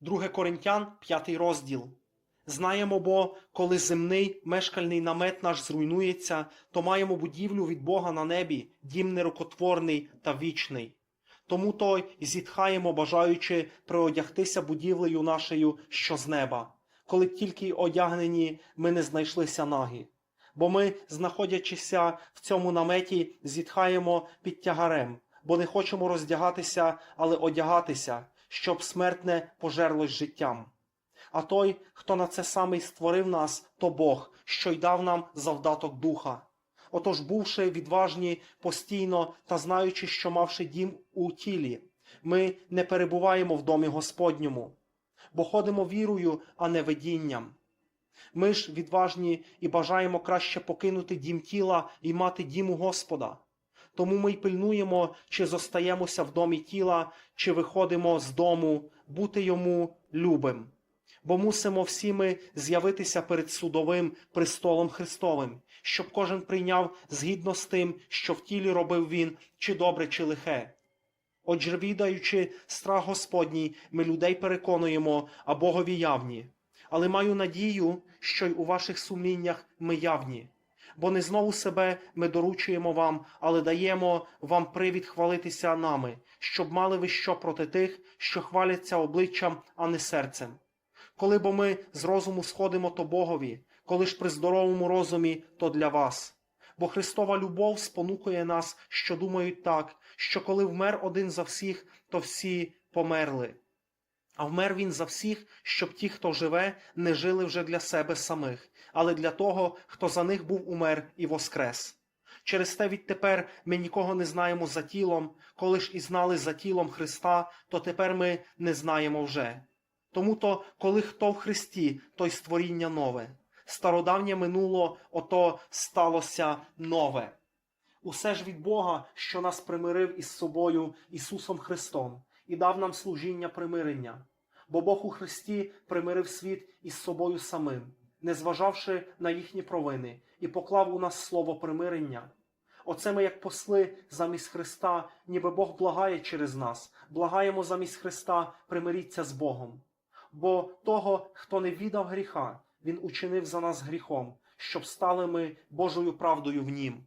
2 Коринтян, 5 розділ. Знаємо, бо коли земний мешкальний намет наш зруйнується, то маємо будівлю від Бога на небі, дім нерукотворний та вічний. Тому то й зітхаємо, бажаючи приодягтися будівлею нашою, що з неба, коли тільки одягнені ми не знайшлися нагі. Бо ми, знаходячися в цьому наметі, зітхаємо під тягарем, бо не хочемо роздягатися, але одягатися, щоб смертне пожерлось життям. А той, хто на це саме й створив нас, то Бог, що й дав нам завдаток духа. Отож, бувши відважні постійно та знаючи, що мавши дім у тілі, ми не перебуваємо в домі Господньому, бо ходимо вірою, а не видінням. Ми ж відважні і бажаємо краще покинути дім тіла і мати дім у Господа. Тому ми й пильнуємо, чи зостаємося в домі тіла, чи виходимо з дому, бути йому любим. Бо мусимо всі ми з'явитися перед судовим престолом Христовим, щоб кожен прийняв згідно з тим, що в тілі робив він, чи добре, чи лихе. Отже, відаючи страх Господній, ми людей переконуємо, а Богові явні. Але маю надію, що й у ваших сумліннях ми явні. Бо не знову себе ми доручуємо вам, але даємо вам привід хвалитися нами, щоб мали ви що проти тих, що хваляться обличчям, а не серцем. Коли бо ми з розуму сходимо, то Богові, коли ж при здоровому розумі, то для вас. Бо Христова любов спонукує нас, що думають так, що коли вмер один за всіх, то всі померли. А вмер він за всіх, щоб ті, хто живе, не жили вже для себе самих, але для того, хто за них був умер і воскрес. Через те відтепер ми нікого не знаємо за тілом, коли ж і знали за тілом Христа, то тепер ми не знаємо вже. Тому то, коли хто в Христі, то й створіння нове. Стародавнє минуло, ото сталося нове. Усе ж від Бога, що нас примирив із собою Ісусом Христом, і дав нам служіння примирення. Бо Бог у Христі примирив світ із собою самим, не зважавши на їхні провини, і поклав у нас слово примирення. Оце ми, як посли замість Христа, ніби Бог благає через нас, благаємо замість Христа, примиріться з Богом. Бо того, хто не віддав гріха, Він учинив за нас гріхом, щоб стали ми Божою правдою в Нім.